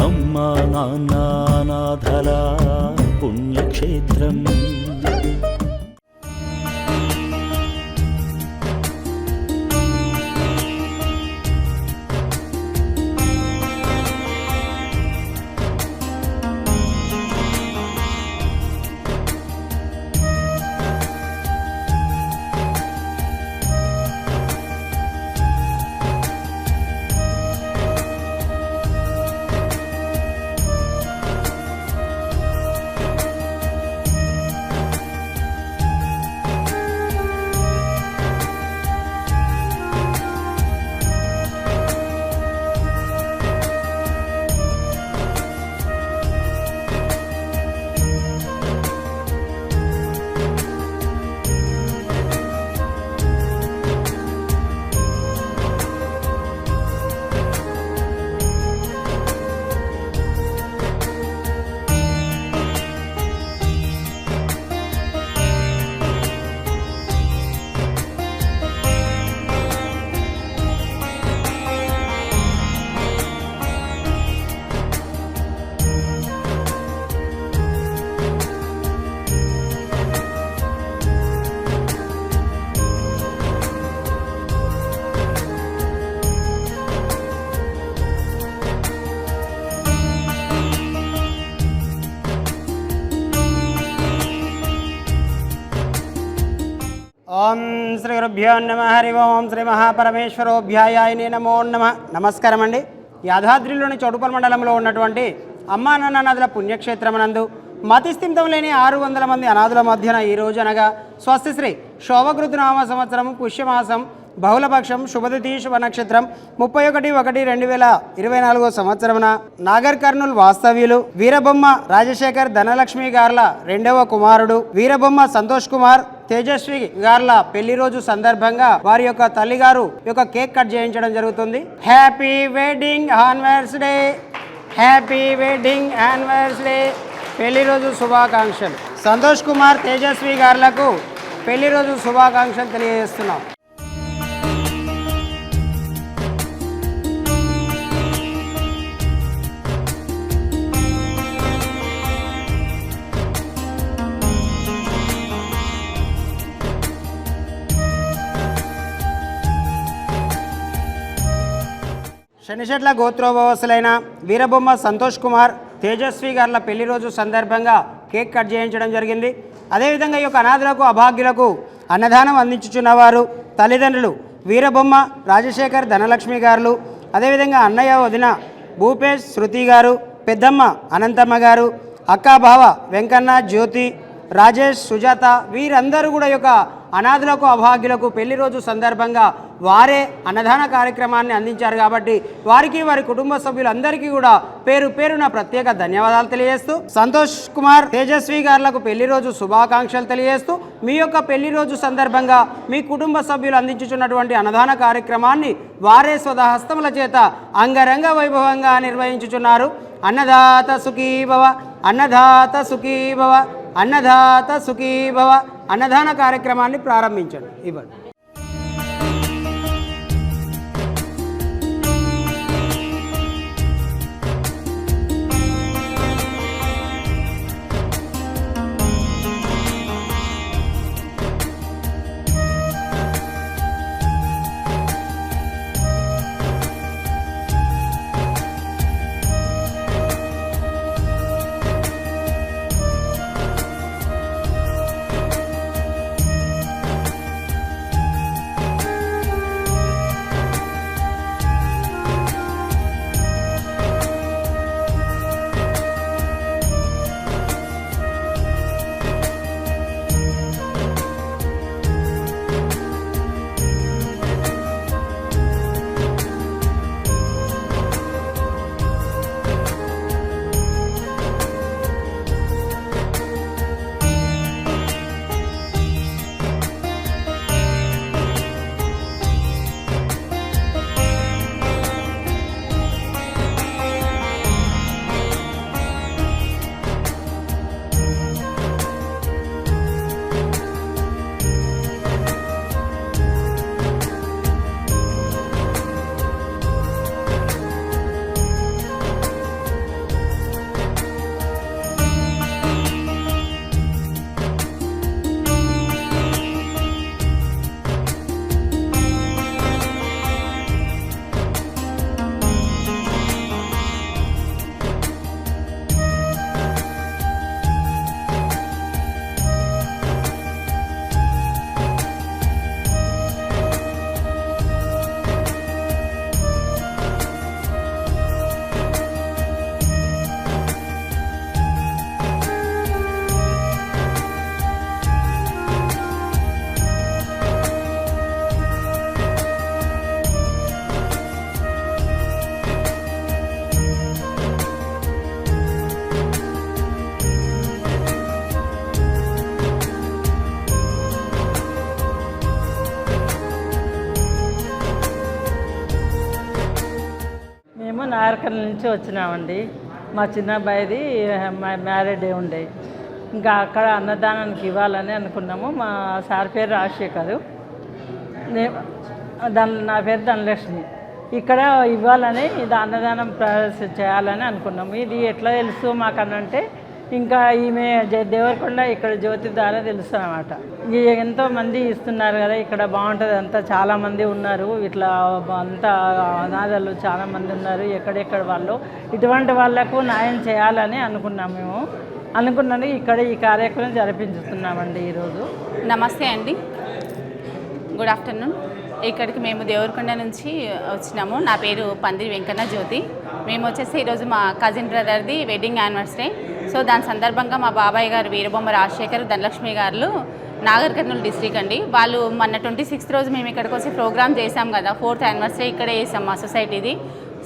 అమ్మా నాన్న నాథల పుణ్యక్షేత్రం. ఓం శ్రీ గురుభ్యో నమ. హరి ఓం శ్రీ మహాపరమేశ్వరోభ్యాయాయని నమో నమ. నమస్కారం అండి యాదాద్రిలోని చౌటుపల్ మండలంలో ఉన్నటువంటి అమ్మా నాన్న నదుల పుణ్యక్షేత్రమనందు మతిస్థింతం లేని ఆరు వందల మంది అనాథుల మధ్యన ఈ రోజు అనగా స్వస్తిశ్రీ శోభకృతునామ సంవత్సరం పుష్యమాసం బహుళపక్షం శుభతిథి శుభ నక్షత్రం ముప్పై ఒకటి ఒకటి రెండు వేల ఇరవై నాలుగో సంవత్సరమున నాగర్ కర్నూల్ వాస్తవ్యులు వీరబొమ్మ రాజశేఖర్ ధనలక్ష్మి గార్ల రెండవ కుమారుడు వీరబొమ్మ సంతోష్ కుమార్ తేజస్వి గార్ల పెళ్ళి రోజు సందర్భంగా వారి యొక్క తల్లిగారు యొక్క కేక్ కట్ చేయించడం జరుగుతుంది. Happy wedding day! Happy wedding day! పెళ్ళి రోజు శుభాకాంక్షలు. సంతోష్ కుమార్ తేజస్వి గార్లకు పెళ్ళి రోజు శుభాకాంక్షలు తెలియజేస్తున్నాం. శనిశెట్ల గోత్రోభవసులైన వీరబొమ్మ సంతోష్ కుమార్ తేజస్వి గారుల పెళ్ళి రోజు సందర్భంగా కేక్ కట్ చేయించడం జరిగింది. అదేవిధంగా ఈ యొక్క అనాథులకు అభాగ్యులకు అన్నదానం అందించుచున్నవారు తల్లిదండ్రులు వీరబొమ్మ రాజశేఖర్ ధనలక్ష్మి గారు అదేవిధంగా అన్నయ్య వదిన భూపేష్ శృతి గారు పెద్దమ్మ అనంతమ్మ గారు అక్కాభావ వెంకన్న జ్యోతి రాజేష్ సుజాత వీరందరూ కూడా ఈ యొక్క అనాథులకు అభాగ్యులకు పెళ్ళి రోజు సందర్భంగా వారే అన్నదాన కార్యక్రమాన్ని అందించారు కాబట్టి వారికి వారి కుటుంబ సభ్యులందరికీ కూడా పేరు పేరున ప్రత్యేక ధన్యవాదాలు తెలియజేస్తూ సంతోష్ కుమార్ తేజస్వి గారులకు పెళ్ళి రోజు శుభాకాంక్షలు తెలియజేస్తూ మీ యొక్క పెళ్ళి రోజు సందర్భంగా మీ కుటుంబ సభ్యులు అందించుచున్నటువంటి అన్నదాన కార్యక్రమాన్ని వారే స్వదహస్తముల చేత అంగరంగ వైభవంగా నిర్వహించుచున్నారు. అన్నదాత సుఖీభవ అన్నదాత సుఖీభవ అన్నదాత సుఖీభవ అన్నదాన కార్యక్రమాన్ని ప్రారంభించండి. ఇవ్వండి. నాగర్కర్ల నుంచి వచ్చినామండి. మా చిన్న అబ్బాయిది మ్యారేడ్ ఉండే. ఇంకా అక్కడ అన్నదానానికి ఇవ్వాలని అనుకున్నాము. మా సార్ పేరు రాజశేఖరు. దాని నా పేరు ధనలక్ష్మి. ఇక్కడ ఇవ్వాలని ఇది అన్నదానం చేయాలని అనుకున్నాము. ఇది ఎట్లా తెలుసు మాకనంటే ఇంకా ఈమె దేవరకొండ ఇక్కడ జ్యోతి ద్వారా తెలుసు అనమాట ఎంతో మంది ఇస్తున్నారు కదా ఇక్కడ బాగుంటుంది అంతా చాలా మంది ఉన్నారు. ఇట్లా అంతా అనాథలు చాలా మంది ఉన్నారు ఎక్కడెక్కడ వాళ్ళు. ఇటువంటి వాళ్ళకు న్యాయం చేయాలని అనుకున్నాం మేము. అనుకున్నాను ఇక్కడ ఈ కార్యక్రమం జరిపించుతున్నామండి ఈరోజు. నమస్తే అండి. గుడ్ ఆఫ్టర్నూన్ ఇక్కడికి మేము దేవరకొండ నుంచి వచ్చినాము. నా పేరు పందిరి వెంకన్న జ్యోతి. మేము వచ్చేసి ఈరోజు మా కజిన్ బ్రదర్ది వెడ్డింగ్ యానివర్సరీ సో దాని సందర్భంగా మా బాబాయ్ గారు వీరబొమ్మ రాజశేఖర్ ధనలక్ష్మి గారు నాగర్ కర్నూలు డిస్ట్రిక్ట్ అండి. వాళ్ళు మొన్న ట్వంటీ సిక్స్త్ రోజు మేము ఇక్కడికి వచ్చి ప్రోగ్రామ్ చేసాం కదా ఫోర్త్ యానివర్సరీ ఇక్కడే చేసాం మా సొసైటీది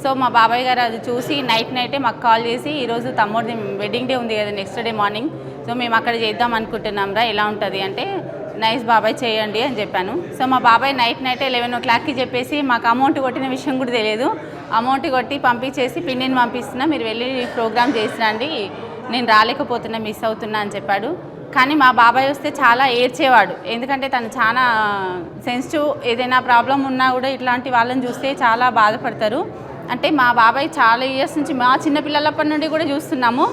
సో మా బాబాయ్ గారు అది చూసి నైట్ నైటే మాకు కాల్ చేసి ఈరోజు తమ్ముడిది వెడ్డింగ్ డే ఉంది కదా నెక్స్ట్ డే మార్నింగ్ సో మేము అక్కడ చేద్దాం అనుకుంటున్నాం రా ఎలా ఉంటుంది అంటే నైస్ బాబాయ్ చేయండి అని చెప్పాను. సో మా బాబాయ్ నైట్ నైట్ లెవెన్ ఓ క్లాక్కి చెప్పేసి మాకు అమౌంట్ కొట్టిన విషయం కూడా తెలియదు. అమౌంట్ కొట్టి పంపించేసి పిన్నిని పంపిస్తున్నా. మీరు వెళ్ళి ప్రోగ్రామ్ చేసినండి నేను రాలేకపోతున్నా మిస్ అవుతున్నా అని చెప్పాడు. కానీ మా బాబాయ్ వస్తే చాలా ఏడ్చేవాడు. ఎందుకంటే తను చాలా సెన్సిటివ్ ఏదైనా ప్రాబ్లం ఉన్నా కూడా ఇట్లాంటి వాళ్ళని చూస్తే చాలా బాధపడతారు. అంటే మా బాబాయ్ చాలా ఇయర్స్ నుంచి మా చిన్నపిల్లలప్పటి నుండి కూడా చూస్తున్నాము.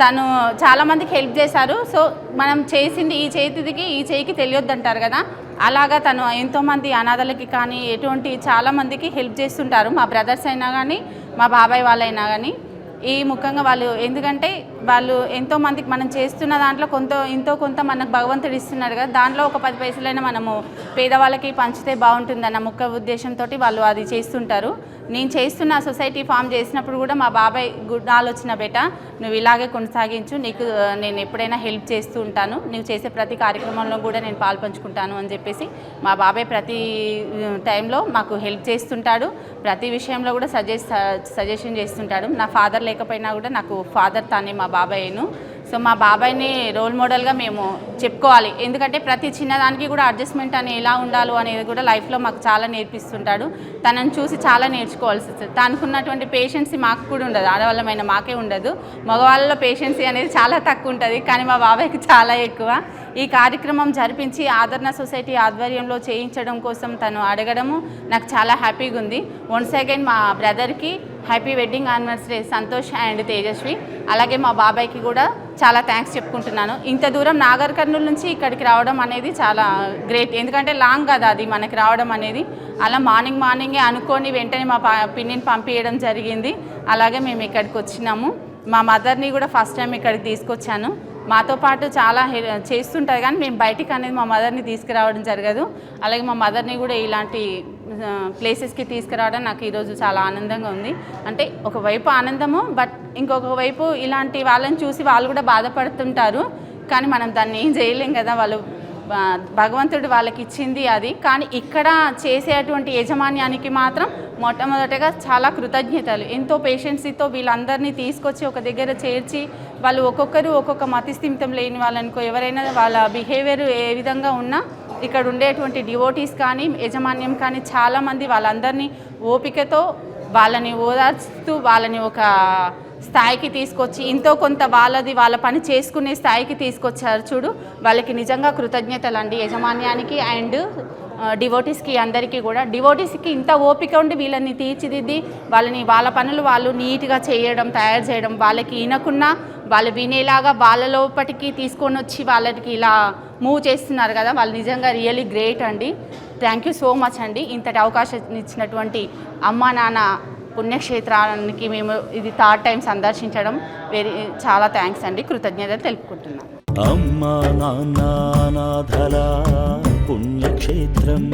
తను చాలామందికి హెల్ప్ చేశారు. సో మనం చేసింది ఈ చేతికి ఈ చేయికి తెలియొద్దంటారు కదా. అలాగా తను ఎంతోమంది అనాథలకి కానీ ఎటువంటి చాలామందికి హెల్ప్ చేస్తుంటారు. మా బ్రదర్స్ అయినా కానీ మా బాబాయ్ వాళ్ళైనా కానీ. ఈ ముఖ్యంగా వాళ్ళు ఎందుకంటే వాళ్ళు ఎంతో మందికి మనం చేస్తున్న దాంట్లో కొంత ఎంతో కొంత మనకు భగవంతుడు ఇస్తున్నాడు కదా. దాంట్లో ఒక పది పైసలైనా మనము పేదవాళ్ళకి పంచితే బాగుంటుందన్న ముఖ్య ఉద్దేశంతో వాళ్ళు అది చేస్తుంటారు. నేను చేస్తున్న సొసైటీ ఫామ్ చేసినప్పుడు కూడా మా బాబాయ్ గుడ్ ఆలోచన బేట నువ్వు ఇలాగే కొనసాగించు నీకు నేను ఎప్పుడైనా హెల్ప్ చేస్తూ ఉంటాను నువ్వు చేసే ప్రతి కార్యక్రమంలో కూడా నేను పాల్పంచుకుంటాను అని చెప్పేసి మా బాబాయ్ ప్రతి టైంలో మాకు హెల్ప్ చేస్తుంటాడు. ప్రతి విషయంలో కూడా సజెస్ట్ సజెషన్ చేస్తుంటాడు. నా ఫాదర్ లేకపోయినా కూడా నాకు ఫాదర్ తానే మా బాబాయ్ను. సో మా బాబాయ్ని రోల్ మోడల్గా మేము చెప్పుకోవాలి. ఎందుకంటే ప్రతి చిన్నదానికి కూడా అడ్జస్ట్మెంట్ అని ఎలా ఉండాలో అనేది కూడా లైఫ్లో మాకు చాలా నేర్పిస్తుంటాడు. తనని చూసి చాలా నేర్చుకోవాల్సి వస్తుంది. తనకున్నటువంటి పేషెన్సీ మాకు కూడా ఉండదు. ఆడవాళ్ళమైన మాకే ఉండదు. మగవాళ్ళలో పేషెన్సీ అనేది చాలా తక్కువ ఉంటుంది. కానీ మా బాబాయ్కి చాలా ఎక్కువ. ఈ కార్యక్రమం జరిపించి ఆదరణ సొసైటీ ఆధ్వర్యంలో చేయించడం కోసం తను అడగడము నాకు చాలా హ్యాపీగా ఉంది. వన్స్ అగైన్ మా బ్రదర్కి happy wedding anniversary Santosh and Tejaswi. అలాగే మా బాబాయ్కి కూడా చాలా థ్యాంక్స్ చెప్పుకుంటున్నాను. ఇంత దూరం నాగర్ కర్నూలు నుంచి ఇక్కడికి రావడం అనేది చాలా గ్రేట్ ఎందుకంటే లాంగ్ కదా అది మనకి రావడం అనేది. అలా మార్నింగ్ మార్నింగే అనుకొని వెంటనే మా పా పిన్నిని పంపించడం జరిగింది. అలాగే మేము ఇక్కడికి వచ్చినాము. మా మదర్ని కూడా ఫస్ట్ టైం ఇక్కడికి తీసుకొచ్చాను. మాతో పాటు చాలా చేస్తుంటారు కానీ మేము బయటికి అనేది మా మదర్ని తీసుకురావడం జరగదు. అలాగే మా మదర్ని కూడా ఇలాంటి ప్లేసెస్కి తీసుకురావడం నాకు ఈరోజు చాలా ఆనందంగా ఉంది. అంటే ఒకవైపు ఆనందము బట్ ఇంకొక వైపు ఇలాంటి వాళ్ళని చూసి వాళ్ళు కూడా బాధపడుతుంటారు. కానీ మనం దాన్ని ఏం చేయలేం కదా వాళ్ళు భగవంతుడు వాళ్ళకి ఇచ్చింది అది. కానీ ఇక్కడ చేసేటువంటి యాజమాన్యానికి మాత్రం మొట్టమొదటగా చాలా కృతజ్ఞతలు. ఎంతో పేషెన్సీతో వీళ్ళందరినీ తీసుకొచ్చి ఒక దగ్గర చేర్చి వాళ్ళు ఒక్కొక్కరు ఒక్కొక్క మతిస్థిమితం లేని వాళ్ళనుకో ఎవరైనా వాళ్ళ బిహేవియర్ ఏ విధంగా ఉన్నా ఇక్కడ ఉండేటువంటి డివోటీస్ కానీ యజమాన్యం కానీ చాలామంది వాళ్ళందరినీ ఓపికతో వాళ్ళని ఓదార్చుతూ వాళ్ళని ఒక స్థాయికి తీసుకొచ్చి ఇంతో కొంత వాళ్ళది వాళ్ళ పని చేసుకునే స్థాయికి తీసుకొచ్చారు చూడు. వాళ్ళకి నిజంగా కృతజ్ఞతలు అండి యజమాన్యానికి అండ్ డివోటీస్కి అందరికీ కూడా. డివోటీస్కి ఇంత ఓపిక ఉండి వీళ్ళని తీర్చిదిద్ది వాళ్ళని వాళ్ళ పనులు వాళ్ళు నీట్గా చేయడం తయారు చేయడం వాళ్ళకి ఈనకున్నా వాళ్ళు వినేలాగా వాళ్ళ లోపటికి తీసుకొని వచ్చి వాళ్ళకి ఇలా మూవ్ చేస్తున్నారు కదా. వాళ్ళు నిజంగా రియలీ గ్రేట్ అండి. థ్యాంక్ యూ సో మచ్ అండి. ఇంతటి అవకాశం ఇచ్చినటువంటి అమ్మా నాన్న పుణ్యక్షేత్రానికి మేము ఇది థర్డ్ టైం సందర్శించడం వెరీ చాలా థ్యాంక్స్ అండి. కృతజ్ఞతలు తెలుపుకుంటున్నాం. అమ్మా నాన్న పుణ్యక్షేత్రం.